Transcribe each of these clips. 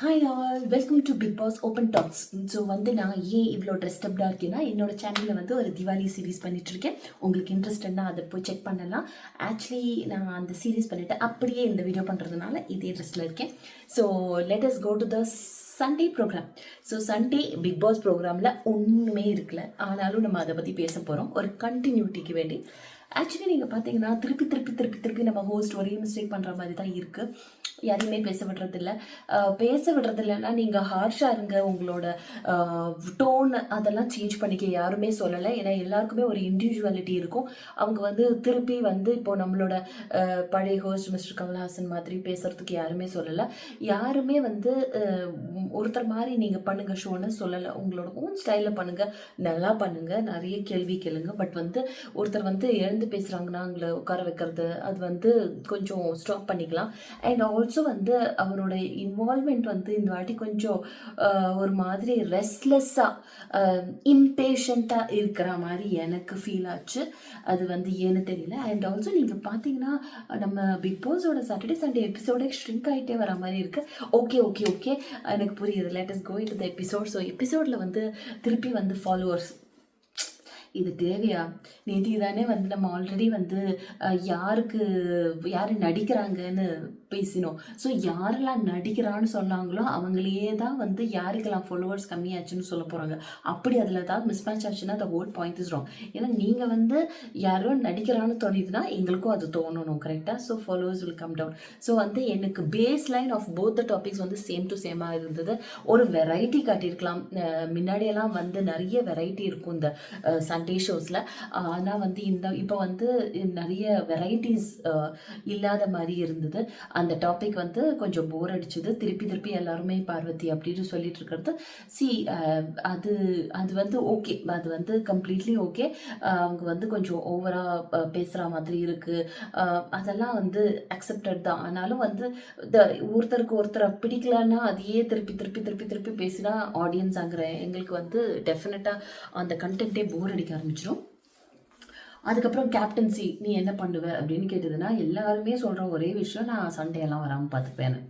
Hi all welcome to Bigg Boss open talks so வந்து நான் ஏன் இவ்வளோ ட்ரெஸ்டப்டாக இருக்கேன்னா என்னோட சேனலில் வந்து ஒரு திவாலி சீரிஸ் பண்ணிகிட்ருக்கேன் உங்களுக்கு இன்ட்ரெஸ்ட்னா அதை போய் செக் பண்ணலாம். ஆக்சுவலி நான் அந்த சீரிஸ் பண்ணிவிட்டு அப்படியே இந்த வீடியோ பண்ணுறதுனால இதே ட்ரெஸ்ட்டில் இருக்கேன். So let's go to the Sunday program so Sunday Bigg Boss ப்ரோக்ராமில் ஒன்றுமே இருக்கல. ஆனாலும் நம்ம அதை பற்றி பேச போகிறோம் ஒரு கண்டினியூட்டிக்கு வேண்டி. ஆக்சுவலி நீங்கள் பார்த்தீங்கன்னா திருப்பி திருப்பி திருப்பி திருப்பி நம்ம ஹோஸ்ட் ஒரே மிஸ்டேக் பண்ணுற மாதிரி தான் இருக்குது யாரையுமே பேச விடுறதில்ல. பேச விடுறதில்லன்னா நீங்கள் ஹார்ஷாக இருங்க. உங்களோட டோன் அதெல்லாம் சேஞ்ச் பண்ணிக்க யாருமே சொல்லலை. ஏன்னா எல்லாருக்குமே ஒரு இண்டிவிஜுவாலிட்டி இருக்கும். அவங்க வந்து திருப்பி வந்து இப்போ நம்மளோட பழைய ஹோஸ்ட் மிஸ்டர் கமல்ஹாசன் மாதிரி பேசுறதுக்கு யாருமே சொல்லலை. யாருமே வந்து ஒருத்தர் மாதிரி நீங்கள் பண்ணுங்கள் ஷோன்னு சொல்லலை. உங்களோட ஓன் ஸ்டைலில் பண்ணுங்கள் நல்லா பண்ணுங்கள் நிறைய கேள்வி கேளுங்க. பட் வந்து ஒருத்தர் வந்து எழுந்து பேசுகிறாங்கன்னா அவங்கள உட்கார வைக்கிறது அது வந்து கொஞ்சம் ஸ்டாப் பண்ணிக்கலாம். அண்ட் ஆல்சோ வந்து அவரோட இன்வால்மெண்ட் வந்து இந்த வாட்டி கொஞ்சம் ஒரு மாதிரி ரெஸ்ட்லெஸ்ஸாக இம்பேஷண்ட்டாக இருக்கிற மாதிரி எனக்கு ஃபீல் ஆச்சு. அது வந்து ஏன்னு தெரியல. அண்ட் ஆல்சோ நீங்கள் பார்த்தீங்கன்னா நம்ம பிக் பாஸோட சாட்டர்டே சண்டே எபிசோடே ஷ்ரிங்க் ஆகிட்டே வர மாதிரி இருக்கு. ஓகே ஓகே ஓகே எனக்கு புரியுது. Latest going to the episode so எபிசோடில் வந்து திருப்பி வந்து ஃபாலோவர்ஸ் இது தேவையா? நேத்தி தானே வந்து நம்ம ஆல்ரெடி வந்து யாருக்கு யார் நடிக்கிறாங்கன்னு பேசினோம். ஸோ யாரெல்லாம் நடிக்கிறான்னு சொன்னாங்களோ அவங்களையே தான் வந்து யாருக்கெல்லாம் ஃபாலோவர்ஸ் கம்மியாச்சுன்னு சொல்ல போகிறாங்க அப்படி அதில் ஏதாவது மிஸ் மேட்ச் ஆச்சுன்னா the whole point is wrong ஏன்னா நீங்கள் வந்து யாரோ நடிக்கிறான்னு தோணிதுன்னா எங்களுக்கும் அது தோணணும் கரெக்டாக so followers will come down so வந்து எனக்கு base line of both the topics வந்து சேம் டு சேமாக இருந்தது. ஒரு வெரைட்டி காட்டியிருக்கலாம். முன்னாடியெல்லாம் வந்து நிறைய வெரைட்டி இருக்கும் இந்த சண்டே ஷோஸில் ஆனால் வந்து இந்த இப்போ வந்து நிறைய வெரைட்டிஸ் இல்லாத மாதிரி இருந்தது. அந்த டாபிக் வந்து கொஞ்சம் போர் அடிச்சுது. திருப்பி திருப்பி எல்லாருமே பார்வதி அப்படின்னு சொல்லிட்டு இருக்கிறது. சி அது அது வந்து ஓகே அது வந்து கம்ப்ளீட்லி ஓகே அவங்க வந்து கொஞ்சம் ஓவராக பேசுகிற மாதிரி இருக்குது அதெல்லாம் வந்து அக்செப்டட் தான். ஆனாலும் வந்து இந்த ஒருத்தருக்கு ஒருத்தரை பிடிக்கலன்னா அதையே திருப்பி திருப்பி திருப்பி திருப்பி பேசினா ஆடியன்ஸ் ஆகிற எங்களுக்கு வந்து டெஃபினட்டாக அந்த கண்டென்ட்டே போர் அடிக்க ஆரம்பிச்சிடும் அதுக்கப்புறம் கேப்டன்சி நீ என்ன பண்ணுவ அப்படின்னு கேட்டதுன்னா எல்லாருமே சொல்கிற ஒரே விஷயம் நான் சண்டே எல்லாம் வராமல் பார்த்துப்பேன்னு.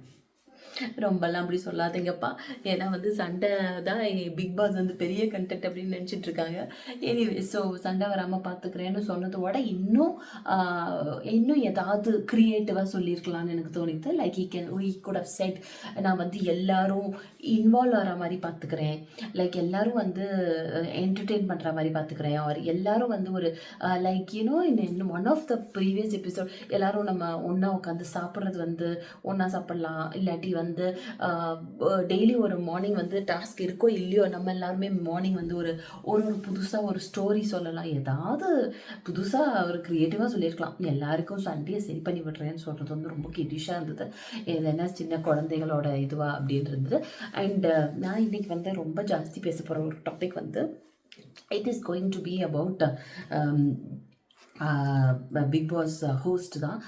ரொம்பலாம் அப்படி சொல்லாதீங்கப்பா. ஏன்னா வந்து சண்டை தான் பிக் பாஸ் வந்து பெரிய கண்டென்ட் அப்படின்னு நினச்சிட்டு இருக்காங்க. எனிவே ஸோ சண்டை வராமல் பார்த்துக்கிறேன்னு சொன்னதோட இன்னும் இன்னும் ஏதாவது க்ரியேட்டிவாக சொல்லியிருக்கலாம்னு எனக்கு தோணிது. Like I can I could have said நான் வந்து எல்லாரும் இன்வால்வ் ஆகிற மாதிரி பார்த்துக்கிறேன் லைக் எல்லாரும் வந்து என்டர்டெயின் பண்ணுற மாதிரி பார்த்துக்கிறேன் அவர் எல்லாரும் வந்து ஒரு like you know in one of the previous episode எல்லாரும் நம்ம ஒன்றா உட்காந்து சாப்பிட்றது வந்து ஒன்றா சாப்பிட்லாம். இல்லாட்டி வந்து வந்து டெய்லி ஒரு மார்னிங் வந்து டாஸ்க் இருக்கோ இல்லையோ நம்ம எல்லாருமே மார்னிங் வந்து ஒரு ஒரு ஒரு புதுசாக ஒரு ஸ்டோரி சொல்லலாம். ஏதாவது புதுசாக ஒரு க்ரியேட்டிவாக சொல்லியிருக்கலாம். எல்லாருக்கும் சண்டையை சரி பண்ணி விடுறேன்னு சொல்கிறது வந்து ரொம்ப கிடிஷாக இருந்தது. இது என்ன சின்ன குழந்தைகளோட இதுவாக அப்படின்றது அண்டு அண்ட் நான் இன்றைக்கி வந்து ரொம்ப ஜாஸ்தி பேச போகிற ஒரு டாபிக் வந்து it is going to be about Bigg Boss host தான்.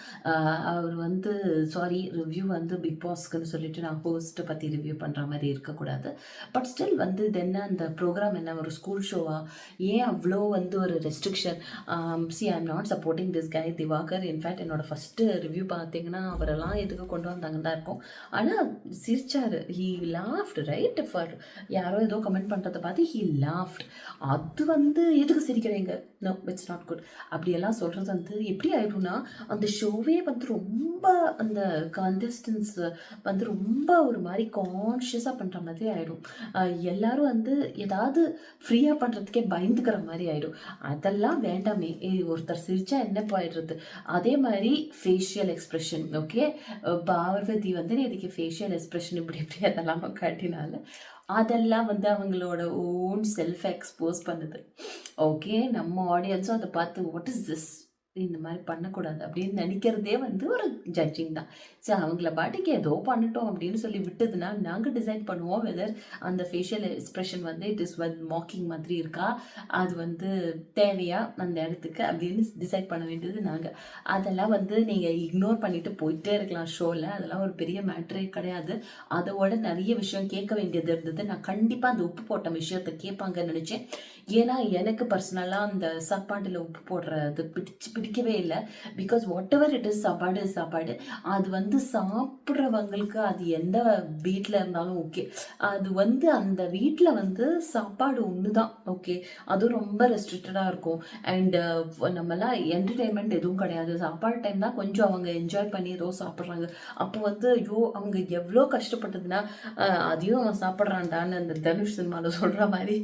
அவர் வந்து சாரி ரிவ்யூ வந்து பிக் பாஸ்க்குன்னு சொல்லிட்டு நான் ஹோஸ்ட்டை பற்றி ரிவ்யூ பண்ணுற மாதிரி இருக்கக்கூடாது. பட் ஸ்டில் வந்து இது என்ன அந்த ப்ரோக்ராம் என்ன? ஒரு ஸ்கூல் ஷோவா ஏன் அவ்வளோ வந்து ஒரு restriction see I am not supporting this guy Divakar. In fact என்னோட ஃபஸ்ட்டு ரிவ்யூ பார்த்தீங்கன்னா அவரெல்லாம் எதுக்கு கொண்டு வந்தாங்கன்னு தான் இருக்கும். ஆனால் சிரிச்சார். ஹீ லாஃப்ட் ரைட் ஃபார் யாரோ ஏதோ கமெண்ட் பண்ணுறதை பார்த்து ஹீ லாஃப்ட் அது வந்து எதுக்கு சிரிக்கிறீங்க? நோ இட்ஸ் நாட் குட் அப்படி அப்படியெல்லாம் சொல்கிறது வந்து எப்படி ஆயிடும்னா அந்த ஷோவே வந்து ரொம்ப அந்த கண்டஸ்டன்ஸ் வந்து ரொம்ப ஒரு மாதிரி கான்ஷியஸாக பண்ணுற மாதிரி ஆகிடும் எல்லாரும் வந்து ஏதாவது ஃப்ரீயாக பண்ணுறதுக்கே பயந்துக்கிற மாதிரி ஆகிடும் அதெல்லாம் வேண்டாமே. ஒருத்தர் சிரிச்சா என்ன போயிடுறது? அதே மாதிரி ஃபேஷியல் எக்ஸ்ப்ரெஷன் ஓகே பார்வதி வந்து இதுக்கு ஃபேஷியல் எக்ஸ்ப்ரெஷன் இப்படி இப்படி அதெல்லாம் காட்டினால. அதெல்லாம் வந்து அவங்களோட ஓன் செல்ஃப் எக்ஸ்போஸ் பண்ணுது. ஓகே நம்ம ஆடியன்ஸும் அதை பார்த்து வாட் இஸ் திஸ் இந்த மாதிரி பண்ணக்கூடாது அப்படின்னு நினைக்கிறதே வந்து ஒரு ஜட்ஜிங் தான். சரி அவங்கள பாட்டுக்கு ஏதோ பண்ணட்டும் அப்படின்னு சொல்லி விட்டதுன்னா நாங்கள் டிசைன் பண்ணுவோம் வெதர் அந்த ஃபேஷியல் எக்ஸ்ப்ரெஷன் வந்து இட் இஸ் வந்து மாக்கிங் மாதிரி இருக்கா? அது வந்து தேவையா அந்த இடத்துக்கு அப்படின்னு டிசைட் பண்ண வேண்டியது நாங்கள் அதெல்லாம் வந்து நீங்கள் இக்னோர் பண்ணிட்டு போயிட்டே இருக்கலாம் ஷோவில் அதெல்லாம் ஒரு பெரிய மேட்ரே கிடையாது. அதோட நிறைய விஷயம் கேட்க வேண்டியது இருந்தது. நான் கண்டிப்பாக அந்த உப்பு போட்ட விஷயத்தை கேட்பாங்கன்னு நினச்சேன். ஏன்னா எனக்கு பர்சனலாக அந்த சாப்பாட்டில் உப்பு போடுறது பிடிச்சு பிடிக்கவே இல்லை. Because whatever it is சாப்பாடு சாப்பாடு. அது வந்து சாப்பிட்றவங்களுக்கு அது எந்த வீட்டில் இருந்தாலும் ஓகே அது வந்து அந்த வீட்டில் வந்து சாப்பாடு ஒன்று தான் ஓகே அதுவும் ரொம்ப ரெஸ்ட்ரிக்டடாக இருக்கும். அண்டு uh, நம்மலாம் என்டர்டெயின்மெண்ட் எதுவும் கிடையாது. சாப்பாடு டைம் தான் கொஞ்சம் அவங்க என்ஜாய் பண்ணி ஏதோ சாப்பிட்றாங்க. அப்போ வந்து ஐயோ அவங்க எவ்வளோ கஷ்டப்பட்டதுன்னா அதையும் அவன் சாப்பிட்றான்டான்னு அந்த தனுஷ் சினிமாவில் சொல்கிற மாதிரி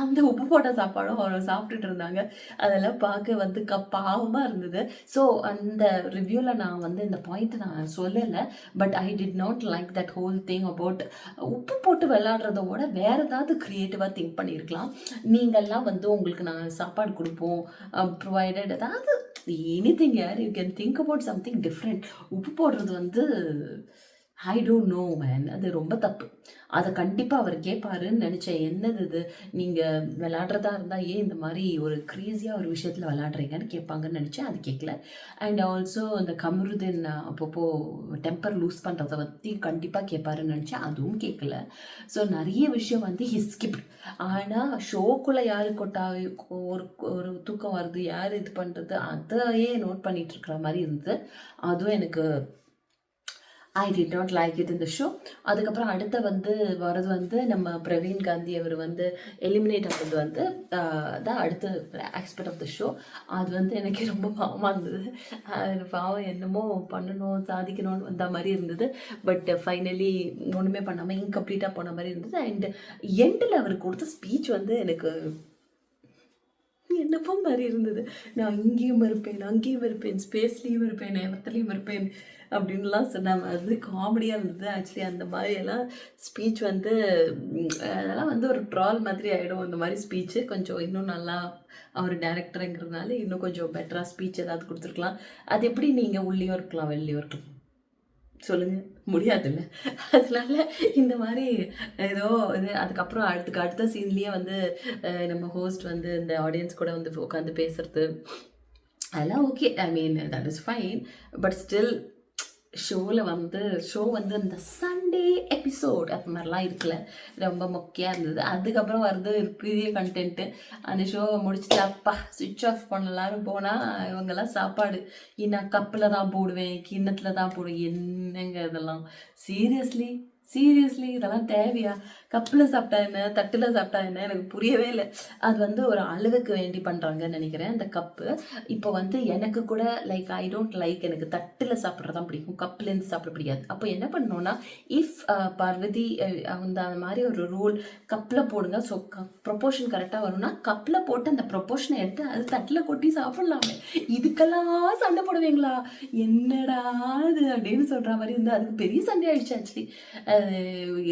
அந்த உப்பு போட்ட சாப்பாடும் அவங்க சாப்பிட்டுட்டு இருந்தாங்க. அதெல்லாம் பார்க்க வந்து க பாவமாக இருந்தது. ஸோ அந்த ரிவ்யூவில் நான் வந்து இந்த பாயிண்ட்டை நான் சொல்லலை. But I did not like that whole thing about உப்பு போட்டு விளையாடுறதோட வேறு ஏதாவது க்ரியேட்டிவாக திங்க் பண்ணியிருக்கலாம் நீங்கள்லாம் வந்து உங்களுக்கு நாங்கள் சாப்பாடு கொடுப்போம். ப்ரொவைடட் அதாவது எனி திங் யார் you can think about something different உப்பு போடுறது வந்து ஐ டோன்ட் நோ மேன் அது ரொம்ப தப்பு. அதை கண்டிப்பாக அவர் கேட்பாருன்னு நினச்சேன். என்னது இது? நீங்கள் விளாட்றதா இருந்தால் ஏன் இந்த மாதிரி ஒரு க்ரேஸியாக ஒரு விஷயத்தில் விளாட்றீங்கன்னு கேட்பாங்கன்னு நினச்சேன். அது கேட்கல. அண்ட் ஆல்சோ இந்த கமருதீன் அப்பப்போ டெம்பர் லூஸ் பண்ணுறத பற்றி கண்டிப்பாக கேட்பாருன்னு நினச்சேன். அதுவும் கேட்கல. ஸோ நிறைய விஷயம் வந்து ஹிஸ்கிப் ஆனால் ஷோக்குள்ளே யார் கொட்டா ஒரு ஒரு தூக்கம் வருது யார் இது பண்ணுறது அதையே நோட் பண்ணிகிட்ருக்கிற மாதிரி இருந்தது. அதுவும் எனக்கு I did not like it இந்த ஷோ அதுக்கப்புறம் அடுத்த வந்து வரது வந்து நம்ம பிரவீன் காந்தி அவர் வந்து எலிமினேட் ஆனது வந்து தான் அடுத்த ஆஸ்பெக்ட் ஆஃப் த ஷோ அது வந்து எனக்கு ரொம்ப பாவமாக இருந்தது. அது பாவம் என்னமோ பண்ணணும் சாதிக்கணும்னு வந்த மாதிரி இருந்தது. பட் ஃபைனலி ஒன்றுமே பண்ணாமல் இன்கம்ப்ளீட்டாக போன மாதிரி இருந்தது. அண்ட் எண்டில் அவர் கொடுத்த ஸ்பீச் வந்து எனக்கு என்னப்போ மாதிரி இருந்தது. நான் இங்கேயும் இருப்பேன் அங்கேயும் இருப்பேன் ஸ்பேஸ்லேயும் இருப்பேன் நேரத்துலேயும் இருப்பேன் அப்படின்லாம் சொன்னாங்க. அது காமெடியாக இருந்தது. ஆக்சுவலி அந்த மாதிரியெல்லாம் ஸ்பீச் வந்து அதெல்லாம் வந்து ஒரு ட்ரால் மாதிரி ஆகிடும் அந்த மாதிரி ஸ்பீச்சு கொஞ்சம் இன்னும் நல்லா அவர் டேரக்டருங்கிறதுனால இன்னும் கொஞ்சம் பெட்டராக ஸ்பீச் ஏதாவது கொடுத்துருக்கலாம். அது எப்படி நீங்கள் உள்ளேயும் இருக்கலாம் வெளிலையும் இருக்கலாம்? சொல்லுங்கள் முடியாதுல்ல. அதனால இந்த மாதிரி ஏதோ இது அதுக்கப்புறம் அடுத்துக்கு அடுத்த சீன்லேயே வந்து நம்ம ஹோஸ்ட் வந்து இந்த ஆடியன்ஸ் கூட வந்து உட்காந்து பேசுறது. அதெல்லாம் okay I mean that is fine but still ஷோவில் வந்து ஷோ வந்து இந்த சண்டே எபிசோட் அது மாதிரிலாம் இருக்குல்ல ரொம்ப மொக்கையாக இருந்தது. அதுக்கப்புறம் வருது பெரிய கண்டென்ட்டு அந்த ஷோவை முடிச்சுட்டு அப்பா சுவிட்ச் ஆஃப் பண்ணலான்னு போனால் இவங்கெல்லாம் சாப்பாடு இன்னும் கப்பில் தான் போடுவேன் கிண்ணத்தில் தான் போடுவேன் என்னங்க இதெல்லாம்? சீரியஸ்லி சீரியஸ்லி இதெல்லாம் தேவையா? கப்பில் சாப்பிட்டா என்ன? தட்டில் சாப்பிட்டா என்ன? எனக்கு புரியவே இல்லை. அது வந்து ஒரு அளவுக்கு வேண்டி பண்ணுறாங்கன்னு நினைக்கிறேன் அந்த கப்பு. இப்போ வந்து எனக்கு கூட லைக் ஐ டோன்ட் லைக் எனக்கு தட்டில் சாப்பிட்றது தான் பிடிக்கும் கப்புலேருந்து சாப்பிட பிடிக்காது. அப்போ என்ன பண்ணணும்னா இஃப் பார்வதி அந்த அந்த மாதிரி ஒரு ரூல் கப்பில் போடுங்க. ஸோ ப்ரொப்போர்ஷன் கரெக்டாக வரும்னா கப்பில் போட்டு அந்த ப்ரொப்போர்ஷனை எடுத்து அது தட்டில் கொட்டி சாப்பிட்லாமே. இதுக்கெல்லாம் சண்டை போடுவீங்களா? என்னடா அது அப்படின்னு சொல்கிற மாதிரி வந்து அதுக்கு பெரிய சண்டை ஆயிடுச்சு ஆக்சுவலி அது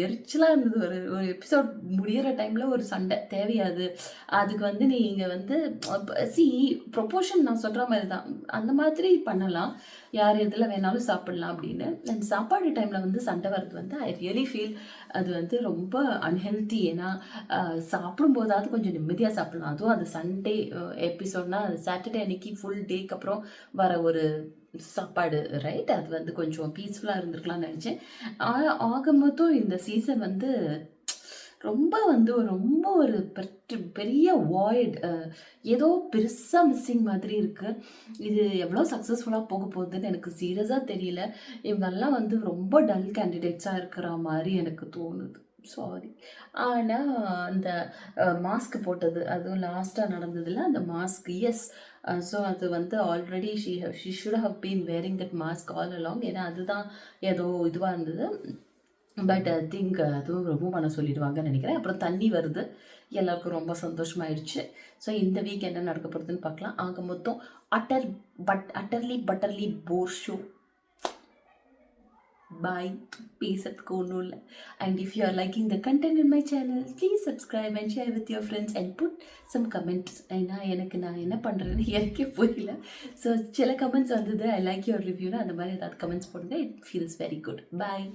எரிச்சலாக இருந்தது. ஒரு ஒரு எபிசோட் முடியிற டைமில் ஒரு சண்டை. தேவையாது. அதுக்கு வந்து நீங்கள் வந்து சி ப்ரொப்போஷன் நான் சொல்கிற மாதிரி தான் அந்த மாதிரி பண்ணலாம். யார் எதில் வேணாலும் சாப்பிடலாம் அப்படின்னு. அண்ட் சாப்பாடு டைமில் வந்து சண்டை வர்றது வந்து ஐ ரியலி ஃபீல் அது வந்து ரொம்ப அன்ஹெல்த்தி ஏன்னா சாப்பிடும்போதாவது கொஞ்சம் நிம்மதியாக சாப்பிடலாம். அதுவும் அது சண்டே எபிசோட்னா அது சாட்டர்டே அன்னைக்கு ஃபுல் டேக்கு அப்புறம் வர ஒரு சாப்பாடு ரைட் அது வந்து கொஞ்சம் பீஸ்ஃபுல்லாக இருந்திருக்கலாம்னு நினச்சேன். ஆ- ஆக மொத்தம் இந்த சீசன் வந்து ரொம்ப வந்து ரொம்ப ஒரு பெரிய வாய்ட் ஏதோ பெருசாக மிஸ்ஸிங் மாதிரி இருக்குது இது எவ்வளோ சக்ஸஸ்ஃபுல்லாக போக போகுதுன்னு எனக்கு சீரியஸாக தெரியல. இவங்கெல்லாம் வந்து ரொம்ப டல் கேண்டிடேட்ஸாக இருக்கிற மாதிரி எனக்கு தோணுது. சாரி ஆனால் அந்த மாஸ்க் போட்டது அதுவும் லாஸ்ட்டாக நடந்ததில் அந்த மாஸ்க் எஸ் ஸோ அது வந்து already she she should have been wearing that mask all along ஏன்னா அதுதான் ஏதோ இதுவாக இருந்தது. பட் ஐ திங்க் அதுவும் ரொம்ப பண்ண சொல்லிடுவாங்கன்னு நினைக்கிறேன். அப்புறம் தண்ணி வருது. எல்லாருக்கும் ரொம்ப சந்தோஷமாயிடுச்சு ஸோ இந்த வீக் என்ன நடக்க போகிறதுன்னு பார்க்கலாம். ஆக மொத்தம் utter but utterly butterly bore show bye பேசுறதுக்கு ஒன்றும் இல்லை and if you are liking the content in my channel please subscribe and share with your friends and put some comments ஏன்னா எனக்கு நான் என்ன பண்ணுறேன்னு எனக்கே புரியல. ஸோ சில கமெண்ட்ஸ் வந்தது. ஐ லைக் யுவர் ரிவ்யூனா அந்த மாதிரி ஏதாவது கமெண்ட்ஸ் போடுங்க. It feels very good bye